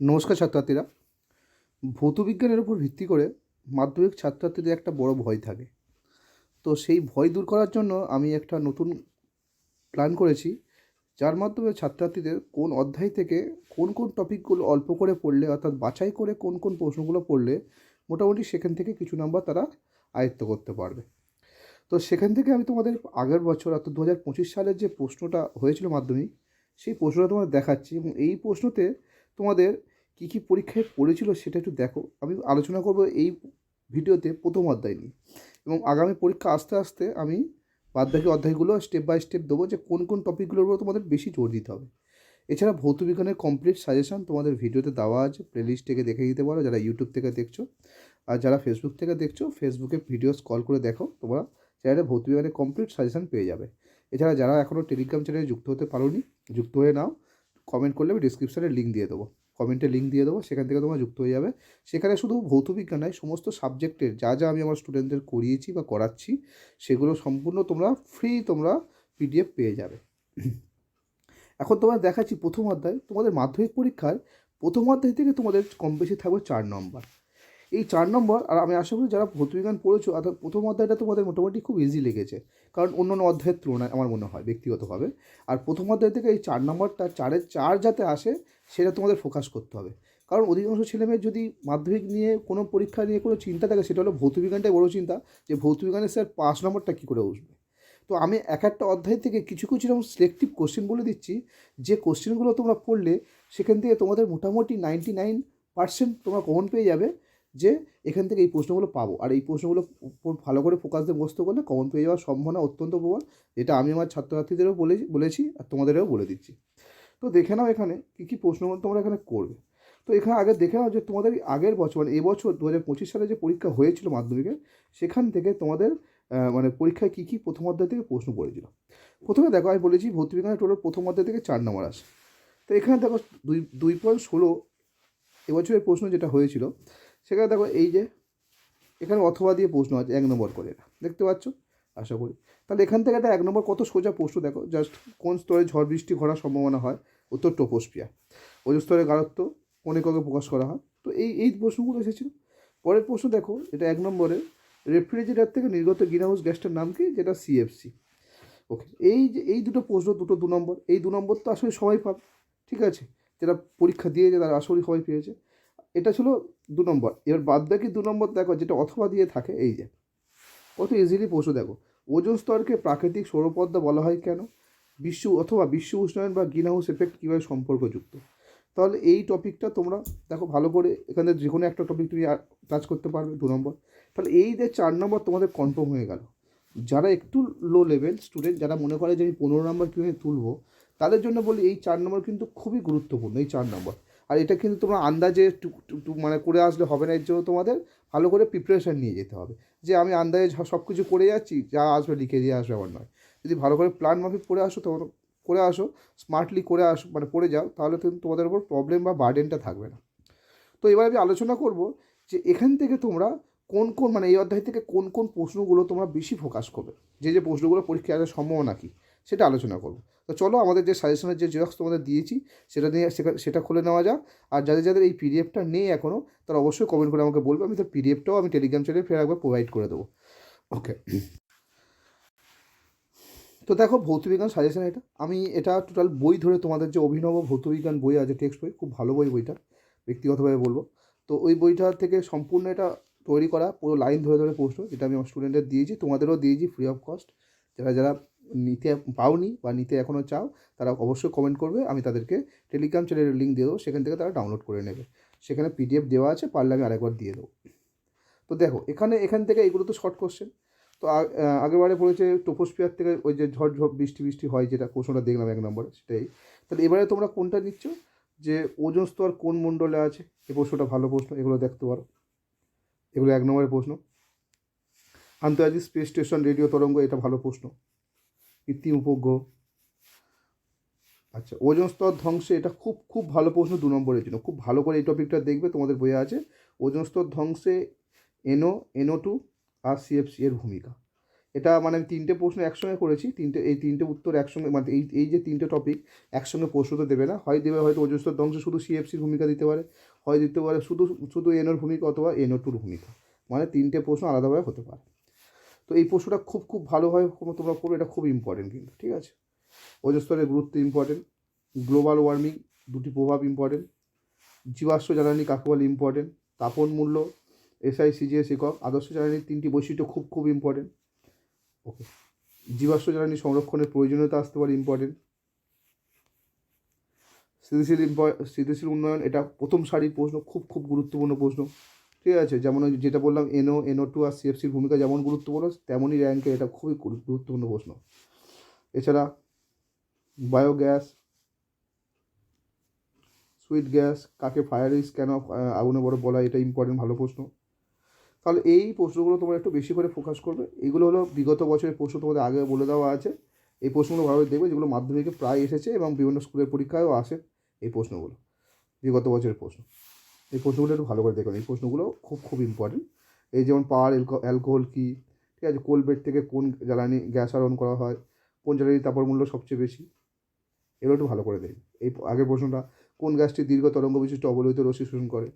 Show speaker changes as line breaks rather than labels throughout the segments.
নমস্কার ছাত্রছাত্রীরা। ভৌতবিজ্ঞানের উপর ভিত্তি করে মাধ্যমিক ছাত্রছাত্রীদের একটা বড় ভয় থাকে। তো সেই ভয় দূর করার জন্য আমি একটা নতুন প্ল্যান করেছি, যার মাধ্যমে ছাত্রছাত্রীদের কোন অধ্যায় থেকে কোন কোন টপিকগুলো অল্প করে পড়লে অর্থাৎ বাছাই করে কোন কোন প্রশ্নগুলো পড়লে মোটামুটি সেখান থেকে কিছু নাম্বার তারা আয়ত্ত করতে পারবে। তো সেখান থেকে আমি তোমাদের আগের বছর অর্থাৎ দু হাজার পঁচিশ সালের যে প্রশ্নটা হয়েছিল মাধ্যমিক, সেই প্রশ্নটা তোমাদের দেখাচ্ছি এবং এই প্রশ্নতে তোমাদের কী কী পরীক্ষায় পড়েছিল সেটা একটু দেখো। আমি আলোচনা করব এই ভিডিওতে প্রথম অধ্যায় নিয়ে। এবং আগামী পরীক্ষা আস্তে আস্তে আমি বাদবাকি অধ্যায়গুলো স্টেপ বাই স্টেপ দেবো যে কোন কোন টপিকগুলোর উপর তোমাদের বেশি জোর দিতে হবে। এছাড়া ভৌতবিজ্ঞানের কমপ্লিট সাজেশন তোমাদের ভিডিওতে দেওয়া আছে। প্লেলিস্ট থেকে দেখে দিতে পারো, যারা ইউটিউব থেকে দেখছ। আর যারা ফেসবুক থেকে দেখছ ফেসবুকে ভিডিও কল করে দেখো, তোমরা চ্যানেলে ভৌতবিজ্ঞানের কমপ্লিট সাজেশন পেয়ে যাবে। এছাড়া যারা এখনও টেলিগ্রাম চ্যানেলে যুক্ত হতে পারোনি, যুক্ত হয়ে নাও। কমেন্ট করলে আমি ডিসক্রিপশানে লিঙ্ক দিয়ে দেবো। কমেন্টে লিঙ্ক দিয়ে দেবো, সেখান থেকে তোমরা যুক্ত হয়ে যাবে। সেখানে শুধু ভৌতবিজ্ঞান নয়, সমস্ত সাবজেক্টের যা যা আমি আমার স্টুডেন্টদের করিয়েছি বা করাচ্ছি, সেগুলো সম্পূর্ণ তোমরা ফ্রি তোমরা পিডিএফ পেয়ে যাবে। এখন তোমরা দেখাচ্ছি প্রথম অধ্যায়, তোমাদের মাধ্যমিক পরীক্ষার প্রথম অধ্যায় থেকে তোমাদের কম বেশি থাকবে চার নম্বর এই চার নম্বর, আর আমি আশা করি যারা ভৌতবিজ্ঞান পড়েছো, অর্থাৎ প্রথম অধ্যায়টা তোমাদের মোটামুটি খুব ইজি লেগেছে। কারণ অন্য অন্য অধ্যায়ের তুলনায় আমার মনে হয়, ব্যক্তিগতভাবে। আর প্রথম অধ্যায় থেকে এই চার নম্বরটা, চারের চার যাতে আসে, সেটা তোমাদের ফোকাস করতে হবে। কারণ অধিকাংশ ছেলেমেয়ের যদি মাধ্যমিক নিয়ে কোনো পরীক্ষা নিয়ে কোনো চিন্তা থাকে, সেটা হলো ভৌতবিজ্ঞানটাই বড় চিন্তা, যে ভৌতবিজ্ঞানের স্যার পাঁচ নম্বরটা কী করে উঠবে? তো আমি এক একটা অধ্যায় থেকে কিছু কিছু এরকম সিলেক্টিভ কোশ্চেন বলে দিচ্ছি, যে কোশ্চেনগুলো তোমরা পড়লে, সেখান থেকে তোমাদের মোটামুটি নাইনটি নাইন পার্সেন্ট তোমরা কমন পেয়ে যাবে। যে এখান থেকে এই প্রশ্নগুলো পাবো। আর এই প্রশ্নগুলো ভালো করে ফোকাস দিয়ে বসতে করলে কমন পেয়ে যাওয়ার সম্ভাবনা অত্যন্ত প্রবল, যেটা আমি আমার ছাত্রছাত্রীদেরও বলে বলেছি আর তোমাদেরও বলে দিচ্ছি। তো দেখে নাও এখানে কী কী প্রশ্নগুলো তোমরা এখানে করবে। তো এখানে আগে দেখে নাও যে তোমাদের আগের বছর মানে এবছর দু হাজার পঁচিশ সালে যে পরীক্ষা হয়েছিল মাধ্যমিকের, সেখান থেকে তোমাদের মানে পরীক্ষায় কী কী প্রথম অধ্যায় থেকে প্রশ্ন পড়েছিল। প্রথমে দেখো আমি বলেছি ভৌতবিজ্ঞানের টোটাল প্রথম অধ্যায় থেকে চার নম্বর আসে। তো এখানে দেখো দুই দুই পয়েন্ট ষোলো এবছরের প্রশ্ন যেটা হয়েছিল সেখানে দেখো এই যে, এখানে অথবা দিয়ে প্রশ্ন আছে, এক নম্বর করে। এটা দেখতে পাচ্ছ? আশা করি। তাহলে এখান থেকে একটা এক নম্বর, কত সোজা প্রশ্ন দেখো। জাস্ট কোন স্তরে ঝড় বৃষ্টি ঘটার সম্ভাবনা হয়? উত্তর টোপোস্পিয়া স্তরে গাঢ়ত্ব কোন এককে প্রকাশ করা হয়। তো এই এই প্রশ্নগুলো এসেছিল। পরের প্রশ্ন দেখো, এটা এক নম্বরে, রেফ্রিজারেটর থেকে নির্গত গ্রিনহাউস গ্যাসটার নাম কি? যেটা সিএফসি ওকে এই যে, এই দুটো প্রশ্ন, দুটো দু নম্বর, এই দু নম্বর তো আসলে সবাই পাবে। ঠিক আছে? যারা পরীক্ষা দিয়েছে তারা আসলে সবাই পেয়েছে। এটা ছিল দু নম্বর। এবার বাদ বাকি দু নম্বর দেখো, যেটা অথবা দিয়ে থাকে, এই যে। কত ইজিলি প্রশ্ন দেখো। ওজন স্তরকে প্রাকৃতিক সৌরপদ্মা বলা হয় কেন? বিশ্ব, অথবা বিশ্ব উষ্ণায়ন বা গ্রিন হাউস এফেক্ট কীভাবে সম্পর্কযুক্ত? তাহলে এই টপিকটা তোমরা দেখো ভালো করে, এখানে যে কোনো একটা টপিক তুমি টাচ করতে পারবে, দু নম্বর। তাহলে এই যে চার নম্বর তোমাদের কনফার্ম হয়ে গেল। যারা একটু লো লেভেল স্টুডেন্ট যারা মনে করে যে আমি পনেরো নম্বর কীভাবে তুলবো, তাদের জন্য বলি এই চার নম্বর কিন্তু খুবই গুরুত্বপূর্ণ, এই চার নম্বর। আর এটা কিন্তু তোমরা আন্দাজে মানে করে আসলে হবে না, এর জন্য তোমাদের ভালো করে প্রিপারেশান নিয়ে যেতে হবে। যে আমি আন্দাজে সব কিছু করে যাচ্ছি, যা আসবে লিখে দিয়ে আসবে আমার নয়। যদি ভালো করে প্ল্যান মাফিক করে আসো, তখন করে আসো স্মার্টলি করে আসো মানে পড়ে যাও, তাহলে কিন্তু তোমাদের উপর প্রবলেম বা বার্ডেনটা থাকবে না। তো এবার আমি আলোচনা করব যে এখান থেকে তোমরা কোন কোন মানে এই অধ্যায় থেকে কোন কোন প্রশ্নগুলো তোমরা বেশি ফোকাস করবে। যে যে প্রশ্নগুলো পরীক্ষায় আসার সম্ভাবনা কী? সেটা আলোচনা করব। তো চলো আমাদের যে সাজেশনের যে জেরক্স তোমাদের দিয়েছি, সেটা নিয়ে সেটা খুলে নেওয়া যাক। আর যাদের যাদের এই পিডিএফটা নেই এখনও তারা অবশ্যই কমেন্ট করে আমাকে বলবে, আমি তার পিডিএফটাও আমি টেলিগ্রাম চ্যানেলে ফের একবার প্রোভাইড করে দেবো। ওকে তো দেখো ভৌতবিজ্ঞান সাজেশন এটা। আমি এটা টোটাল বই ধরে তোমাদের যে অভিনব ভৌতবিজ্ঞান বই আছে টেক্সট বই, খুব ভালো বই বইটা, ব্যক্তিগতভাবে বলব। তো ওই বইটা থেকে সম্পূর্ণ এটা তৈরি করা, পুরো লাইন ধরে ধরে প্রশ্ন যেটা আমি আমার স্টুডেন্টদের দিয়েছি, তোমাদেরও দিয়েছি ফ্রি অফ কস্ট যারা যারা নিতে পাওনি বা নিতে এখনও চাও, তারা অবশ্যই কমেন্ট করবে, আমি তাদেরকে টেলিগ্রাম চ্যানেলের লিঙ্ক দিয়ে দেবো, সেখান থেকে তারা ডাউনলোড করে নেবে। সেখানে পিডিএফ দেওয়া আছে, পারলে আমি আরেকবার দিয়ে দেবো। তো দেখো, এখানে, এখান থেকে এগুলো তো শর্ট কোশ্চেন তো আগেরবারে পড়েছে টোপোস্পিয়ার থেকে ওই যে ঝড় ঝড় বৃষ্টি বৃষ্টি হয় যেটা প্রশ্নটা দেখলাম এক নম্বরে, সেটাই। তাহলে এবারে তোমরা কোনটা নিচ্ছ? যে ওজন স্তর কোন মণ্ডলে আছে? এ প্রশ্নটা ভালো প্রশ্ন, এগুলো দেখতে পারো। এগুলো এক নম্বরের প্রশ্ন। আন্তর্জাতিক স্পেস স্টেশন রেডিও তরঙ্গ, এটা ভালো প্রশ্ন। কৃত্রিম উপগ্রহ আচ্ছা ওজন স্তর ধ্বংসে এটা খুব খুব ভালো প্রশ্ন দু নম্বরের জন্য। খুব ভালো করে এই টপিকটা দেখবে, তোমাদের বইয়ে আছে। ওজন স্তর ধ্বংসে এনও এনও টু, আর সিএফসি এর ভূমিকা। এটা মানে আমি তিনটে প্রশ্ন একসঙ্গে করেছি, তিনটে, এই তিনটে উত্তর একসঙ্গে মানে এই এই যে তিনটে টপিক একসঙ্গে প্রশ্ন তো দেবে না। হয় দেবে হয়তো ওজন স্তর ধ্বংসে শুধু সিএফসির ভূমিকা দিতে পারে, হয় দিতে পারে শুধু শুধু এনোর ভূমিকা অথবা এনও টুর ভূমিকা। মানে তিনটে প্রশ্ন আলাদাভাবে হতে পারে। তো এই প্রশ্নটা খুব খুব ভালোভাবে তোমরা করবে, এটা খুব ইম্পর্টেন্ট কিন্তু, ঠিক আছে? ওজস্তরের গুরুত্ব ইম্পর্টেন্ট গ্লোবাল ওয়ার্মিং দুটি প্রভাব ইম্পর্টেন্ট জীবাশ্ম জ্বালানি কাকে বলে ইম্পর্টেন্ট তাপন মূল্য এসআই সিজিএস একক, আদর্শ জ্বালানির তিনটি বৈশিষ্ট্য খুব খুব ইম্পর্টেন্ট ওকে জীবাশ্ম জ্বালানি সংরক্ষণের প্রয়োজনীয়তা আসতে পারে ইম্পর্টেন্ট স্থিতিশীল স্থিতিশীল উন্নয়ন, এটা প্রথম সারির প্রশ্ন, খুব খুব গুরুত্বপূর্ণ প্রশ্ন ঠিক আছে? যেমন ওই যেটা বললাম এনও এনও টু আর সিএফসির ভূমিকা যেমন গুরুত্বপূর্ণ, তেমনই র্যাঙ্কে এটা খুবই গুরুত্বপূর্ণ প্রশ্ন। এছাড়া বায়োগ্যাস সুইট গ্যাস কাকে ফায়ার ইস কেন আগুনে বড় বলা এটা ইম্পর্টেন্ট ভালো প্রশ্ন। তাহলে এই প্রশ্নগুলো তোমরা একটু বেশি করে ফোকাস করবে। এগুলো হলো বিগত বছরের প্রশ্ন তোমাদের আগে বলে দেওয়া আছে। এই প্রশ্নগুলো ভালোভাবে দেখবে, যেগুলো মাধ্যমিকে প্রায় এসেছে এবং বিভিন্ন স্কুলের পরীক্ষায়ও আসে এই প্রশ্নগুলো, বিগত বছরের প্রশ্ন। এই প্রশ্নগুলো একটু ভালো করে দেখবেন এই প্রশ্নগুলো খুব খুব ইম্পর্টেন্ট এই যেমন পাওয়ার অ্যালকোহল কী? ঠিক আছে, কোল বেড থেকে কোন জ্বালানি, গ্যাস আরোহণ করা হয়? কোন জ্বালানির তাপর মূল্য সবচেয়ে বেশি? এগুলো একটু ভালো করে দেখবেন এই আগের প্রশ্নটা, কোন গ্যাসটি দীর্ঘ তরঙ্গ বিশিষ্ট অবলোহিত রশ্মি শোষণ করে?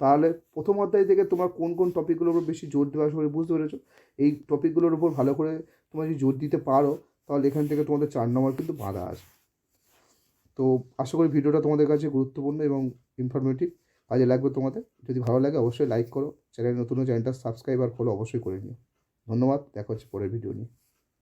তাহলে প্রথম অধ্যায় থেকে তোমার কোন কোন টপিকগুলোর উপর বেশি জোর দেওয়া আসবে বুঝতে পেরেছ? এই টপিকগুলোর উপর ভালো করে তোমরা যদি জোর দিতে পারো, তাহলে এখান থেকে তোমাদের চার নম্বর কিন্তু বাধা আসবে। তো আশা করি ভিডিওটা তোমাদের কাছে গুরুত্বপূর্ণ এবং ইনফরমেটিভ কাজে লাগবে তোমাদের। যদি ভালো লাগে, অবশ্যই লাইক করো। চ্যানেল নতুন চ্যানেলটা সাবস্ক্রাইব আর ফলো অবশ্যই করে নিও। ধন্যবাদ, দেখা হচ্ছে পরের ভিডিও নিয়ে।